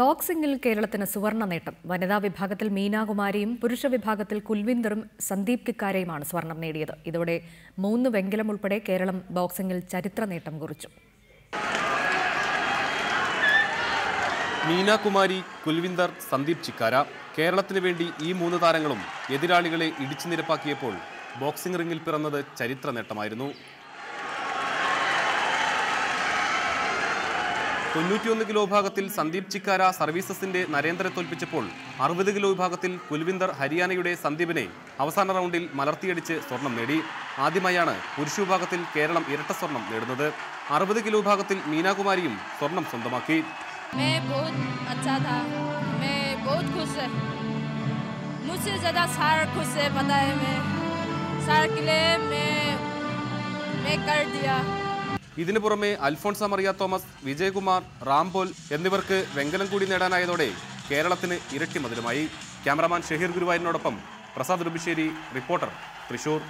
ബോക്സിംഗിൽ കേരളത്തിന് സുവർണ നേട്ടം. വനിതാ വിഭാഗത്തിൽ മീനാകുമാരിയും പുരുഷ വിഭാഗത്തിൽ കുൽവിന്ദറും സന്ദീപ് കിക്കാരയുമാണ് സ്വർണം നേടിയത്. ഇതോടെ മൂന്ന് വെങ്കലം ഉൾപ്പെടെ കേരളം ബോക്സിംഗിൽ ചരിത്ര നേട്ടം കുറിച്ചു. മീനാകുമാരി കുൽവിന്ദർ സന്ദീപ് ചിക്കാര കേരളത്തിന് വേണ്ടി ഈ മൂന്ന് താരങ്ങളും എതിരാളികളെ ഇടിച്ചു നിരപ്പാക്കിയപ്പോൾ ബോക്സിംഗ് റിംഗിൽ പിറന്നത് ചരിത്ര നേട്ടമായിരുന്നു. തൊണ്ണൂറ്റിയൊന്ന് കിലോ വിഭാഗത്തിൽ സന്ദീപ് ചിക്കാര സർവീസസിന്റെ നരേന്ദ്രനെ തോൽപ്പിച്ചപ്പോൾ അറുപത് കിലോ വിഭാഗത്തിൽ കുൽവിന്ദർ ഹരിയാനയുടെ സന്ദീപിനെ അവസാന റൗണ്ടിൽ മലർത്തിയടിച്ച് സ്വർണം നേടി ആദ്യമായാണ് പുരുഷ വിഭാഗത്തിൽ കേരളം ഇരട്ട സ്വർണം നേടുന്നത് അറുപത് കിലോ വിഭാഗത്തിൽ മീനാകുമാരിയും സ്വർണം സ്വന്തമാക്കി मैं बहुत अच्छा था मैं बहुत खुश है मुझसे ज़्यादा सार खुश है पता है मैं सार के लिए मैं मैं कर दिया ഇതിനു പുറമെ അൽഫോൺസ മറിയ തോമസ് വിജയകുമാർ റാംപോൽ എന്നിവർക്ക് വെങ്കലം കൂടി നേടാനായതോടെ കേരളത്തിന് ഇരട്ടി മതിലുമായി. ക്യാമറമാൻ ഷഹീർ ഗുരുവായൂരിനോടൊപ്പം പ്രസാദ് റുബിശ്ശേരി റിപ്പോർട്ടർ തൃശൂർ.